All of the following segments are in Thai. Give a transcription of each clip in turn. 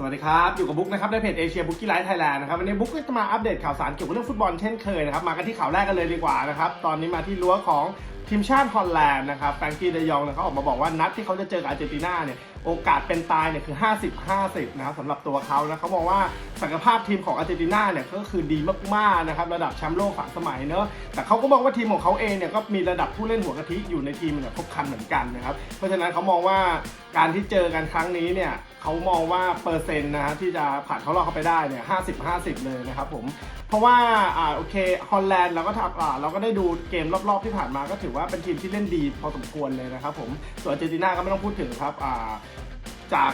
สวัสดีครับ อยู่กับบุ๊กนะครับในเพจเอเชียบุ๊กกี้ไลท์ไทยแลนด์นะครับวันนี้บุ๊กก็จะมาอัปเดตข่าวสารเกี่ยวกับเรื่องฟุตบอลเช่นเคยนะครับมากันที่ข่าวแรกกันเลยดีกว่านะครับตอนนี้มาที่รั้วของ ทีมชาติฮอลแลนด์นะครับแฟรงกี้เดยองเนี่ยเขาออกมาบอกว่านัดที่เขาจะเจอกับอาร์เจนตินาเนี่ยโอกาสเป็นตายเนี่ยคือ 50-50 นะครับสำหรับตัวเขานะเขาบอกว่าศักยภาพทีมของอาร์เจนตินาเนี่ยก็คือดีมากๆนะครับระดับแชมป์โลกสามสมัยเนอะแต่เขาก็มองว่าทีมของเขาเองเนี่ยก็มีระดับผู้เล่นหัวกะทิอยู่ในทีมเนี่ยครบครันเหมือนกันนะครับเพราะฉะนั้นเขามองว่าการที่เจอกันครั้งนี้เนี่ยเขามองว่าเปอร์เซ็นต์นะฮะที่จะผ่านเข้ารอบเข้าไปได้เนี่ยห้าสิบห้าสิบเลยนะครับผมเพราะว่าอ่าโอเคฮอลแลนด์เราก็ทำอ่าเราก็ได้ดูเกมรอบๆที่ผ่านมาก็ถือว่าว่าเป็นทีมที่เล่นดีพอสมควรเลยนะครับผมส่วนอาร์เจนตินาก็ไม่ต้องพูดถึงครับจาก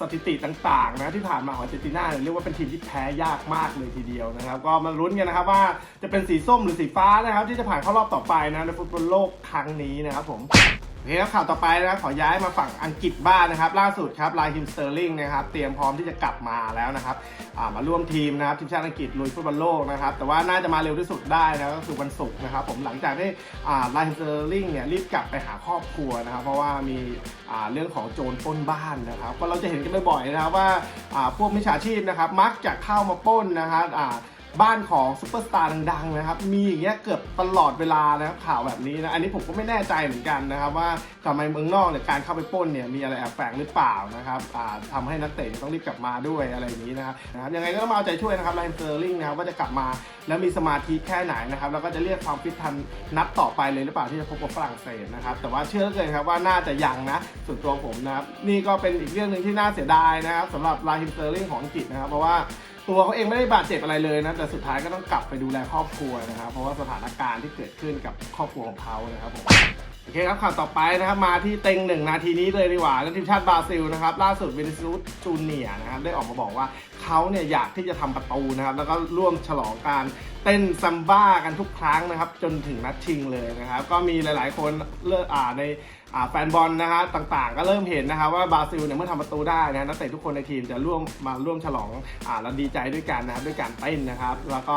สถิติต่างๆนะที่ผ่านมาของอาร์เจนตินาเรียกว่าเป็นทีมที่แพ้ยากมากเลยทีเดียวนะครับ ก็มาลุ้นกันนะครับว่าจะเป็นสีส้มหรือสีฟ้านะครับ ที่จะผ่านเข้ารอบต่อไปนะในฟุตบอลโลกครั้งนี้นะครับผม โอเคครับข่าวต่อไปนะขอย้ายมาฝั่งอังกฤษบ้างนะครับ ล่าสุดครับลายฮิมสเตอร์ลิงนะครับเตรียมพร้อมที่จะกลับมาแล้วนะครับมาร่วมทีมนะครับทีมชาติอังกฤษลุยฟุตบอลโลกนะครับแต่ว่าน่าจะมาเร็วที่สุดได้นะก็คือวันศุกร์นะครับผมหลังจากที่อ่าลายฮิมสเตอร์ลิงเนี่ยรีบกลับไปหาครอบครัวนะครับ เพราะว่ามีเรื่องของโจรปล้นบ้านนะครับก็เราจะเห็นกันบ่อยๆนะครับว่าพวกมิจฉาชีพนะครับมักจะเข้ามาปล้นนะครับ บ้านของซุปเปอร์สตาร์ดังๆนะครับ มีอย่างเงี้ยเกือบตลอดเวลานะครับข่าวแบบนี้นะ อันนี้ผมก็ไม่แน่ใจเหมือนกันนะครับ ว่าทำไมเมืองนอกเนี่ยการเข้าไปป้นเนี่ยมีอะไรแอบแฝงหรือเปล่านะครับอ่าทำให้นักเตะต้องรีบกลับมาด้วยอะไรอย่างนี้นะครับนะครับยังไงก็ต้องมาเอาใจช่วยนะครับไลน์เซอร์ลิงนะครับว่าจะกลับมาแล้วมีสมาธิแค่ไหนนะครับแล้วก็จะเรียกความฟิตทันนัดต่อไปเลยหรือเปล่าที่จะพบกับฝรั่งเศสนะครับแต่ว่าเชื่อเหลือเกินครับว่าน่าจะยังนะส่วนตัวผมนะครับนี่ก็เป็นอีกเรื่องหนึ่งที่น่าเสียดายนะครับสำหรับไลน์เซอร์ลิงของอังกฤษนะครับเพราะว่า ตัวเขาเองไม่ได้บาดเจ็บอะไรเลยนะ แต่สุดท้ายก็ต้องกลับไปดูแลครอบครัวนะครับ เพราะว่าสถานการณ์ที่เกิดขึ้นกับครอบครัวของเขานะครับผมโอเคครับข่าวต่อไปนะครับมาที่เต็งหนึ่งนาทีนี้เลยดีกว่าแล้วทีมชาติบราซิลนะครับล่าสุดเวนิซุสจูเนียนะครับได้ออกมาบอกว่าเขาเนี่ยอยากที่จะทำประตูนะครับ แล้วก็ร่วมฉลองการเต้นซัมบ้ากันทุกครั้งนะครับ จนถึงนัดชิงเลยนะครับ ก็มีหลาย ๆ คนเลือกอ่าในอ่าแฟนบอลนะฮะต่างๆ ก็เริ่มเห็นนะครับว่าบราซิลเนี่ยเมื่อทำประตูได้นะนักเตะทุกคนในทีมจะร่วมมาร่วมฉลองอ่าแล้วดีใจด้วยกันนะครับด้วยการเต้นนะครับ แล้วก็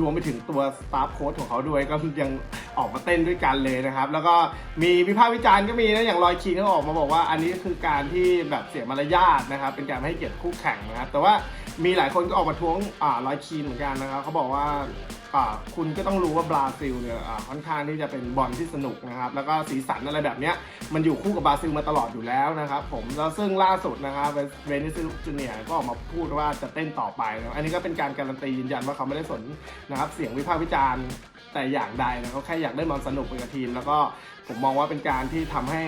รวมไปถึงตัวสตาฟโค้ชของเขาด้วยก็ยังออกมาเต้นด้วยกันเลยนะครับ แล้วก็มีวิพากษ์วิจารณ์ก็มีนะอย่างลอยคีนก็ออกมาบอกว่า อันนี้คือการที่แบบเสียมารยาทนะครับ เป็นการไม่ให้เกียรติคู่แข่งนะครับ แต่ว่า มีหลายคนก็ออกมาท้วงอ่าลอยคีนเหมือนกันนะครับเขาบอกว่าอ่าคุณก็ต้องรู้ว่าบราซิลเนี่ยอ่าค่อนข้างที่จะเป็นบอลที่สนุกนะครับแล้วก็สีสันอะไรแบบเนี้ยมันอยู่คู่กับบราซิลมาตลอดอยู่แล้วนะครับผมแล้วซึ่งล่าสุดนะครับเวนิซิลจูเนียก็ออกมาพูดว่าจะเต้นต่อไปนะอันนี้ก็เป็นการการันตียืนยันว่าเขาไม่ได้สนนะครับเสียงวิพากษ์วิจารณ์แต่อย่างใดนะเขาแค่อยากได้บอลสนุกไปกับทีม แล้วก็ผมมองว่าเป็นการที่ทำให้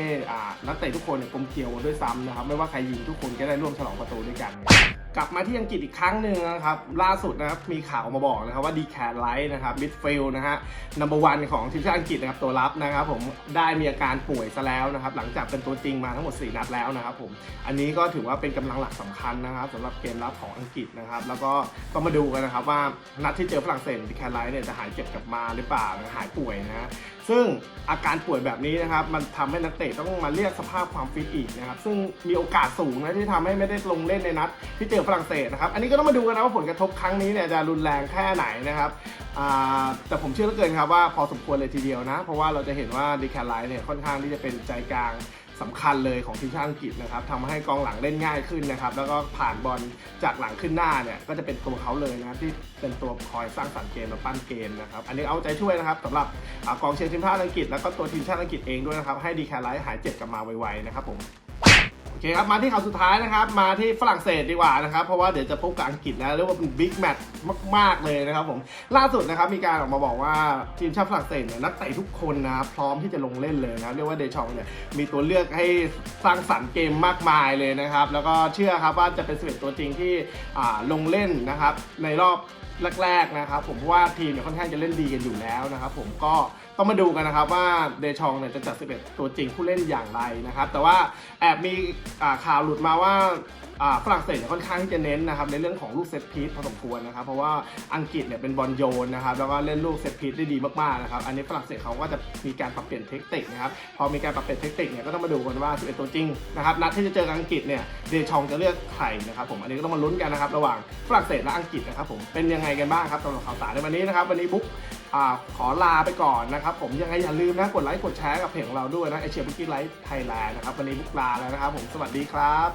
นักเตะทุกคนเนี่ยกลมเกลียวด้วยซ้ำนะครับไม่ว่าใครยิงทุกคนก็ได้ร่วมฉลองประตูด้วยกัน กลับมาที่อังกฤษอีกครั้งหนึ่งนะครับ ล่าสุดนะครับ มีข่าวออกมาบอกนะครับว่าดีแคร์ไลท์นะครับมิดฟิลนะฮะนัมเบอร์วันของทีมชาติอังกฤษนะครับตัวรับนะครับผมได้มีอาการป่วยซะแล้วนะครับ หลังจากเป็นตัวจริงมาทั้งหมด 4 นัดแล้วนะครับผมอันนี้ก็ถือว่าเป็นกำลังหลักสำคัญนะครับสำหรับเกมรับของอังกฤษนะครับ แล้วก็ต้องมาดูกันนะครับว่านัดที่เจอฝรั่งเศสดีแคร์ไลท์เนี่ยจะหายเจ็บกลับมาหรือเปล่าหายป่วยนะซึ่งอาการป่วยแบบนี้นะครับมันทำให้นักเตะต้องมาเรียกสภาพความฟิตอีกนะครับซึ่งมีโอกาสสูงนะที่ทำให้ไม่ได้ลงเล่นในนัดที่เจอฝรั่งเศสนะครับ อันนี้ก็ต้องมาดูกันนะว่าผลกระทบครั้งนี้เนี่ยจะรุนแรงแค่ไหนนะครับแต่ผมเชื่อเหลือเกินครับว่าพอสมควรเลยทีเดียวนะ เพราะว่าเราจะเห็นว่าดีแคลไลท์เนี่ยค่อนข้างที่จะเป็นใจกลางสำคัญเลยของทีมชาติอังกฤษนะครับทำให้กองหลังเล่นง่ายขึ้นนะครับ แล้วก็ผ่านบอลจากหลังขึ้นหน้าเนี่ยก็จะเป็นตัวเขาเลยนะครับที่เป็นตัวคอยสร้างสรรค์เกมและปั้นเกมนะครับอันนี้เอาใจช่วยนะครับสำหรับกองเชียร์ทีมชาติอังกฤษแล้วก็ตัวทีมชาติอังกฤษเองด้วยนะครับให้ดีแคลไลท์หายเจ็บกลับมาไวๆนะครับผม เคครับ มาที่ข่าวสุดท้ายนะครับ มาที่ฝรั่งเศสดีกว่านะครับ เพราะว่าเดี๋ยวจะพบกับอังกฤษแล้วเรียกว่าเป็นบิ๊กแมตช์มาก ๆ เลยนะครับผม ล่าสุดนะครับ มีการออกมาบอกว่าทีมชาติฝรั่งเศสเนี่ยนักเตะทุกคนนะครับพร้อมที่จะลงเล่นเลยนะรเรียกว่าเดชองเนี่ยมีตัวเลือกให้สร้างสรรค์เกมมากมายเลยนะครับ แล้วก็เชื่อครับว่าจะเป็น11ตัวจริงที่ลงเล่นนะครับในรอบแรกๆนะครับ ผมเพราะว่าทีมเนี่ยค่อนข้างจะเล่นดีกันอยู่แล้วนะครับ ผมก็ ต้องมาดูกันนะครับว่าเดชองเนี่ยจะจัด 11 ตัวจริงผู้เล่นอย่างไรนะครับ แต่ว่าแอบมีข่าวหลุดมาว่าฝรั่งเศสเนี่ยค่อนข้างที่จะเน้นนะครับในเรื่องของลูกเซตพีซพอสมควรนะครับ เพราะว่าอังกฤษเนี่ยเป็นบอลโยนนะครับแล้วก็เล่นลูกเซตพีซได้ดีมากๆนะครับอันนี้ฝรั่งเศสเขาก็จะมีการปรับเปลี่ยนเทคนิคนะครับพอมีการปรับเปลี่ยนเทคนิคเนี่ยก็ต้องมาดูกันว่า11ตัวจริงนะครับนัดที่จะเจอกับอังกฤษเนี่ยเดชองจะเลือกใครนะครับผมอันนี้ก็ต้องมาลุ้นกันนะครับระหว่างฝรั่งเศสและอังกฤษนะครับผมเป็นยังไงกันบ้างครับสำหรับข่าวสารในวันนี้นะครับวันนี้บุ๊ก อขอลาไปก่อนนะครับ ผมยังไงอย่าลืมนะกดไลค์กดแชร์กับเพจของเราด้วยนะไอเชียบุ๊กี้ไลท์ไทยแลนด์นะครับวันนี้บุ๊กลาแล้วนะครับ ผมสวัสดีครับ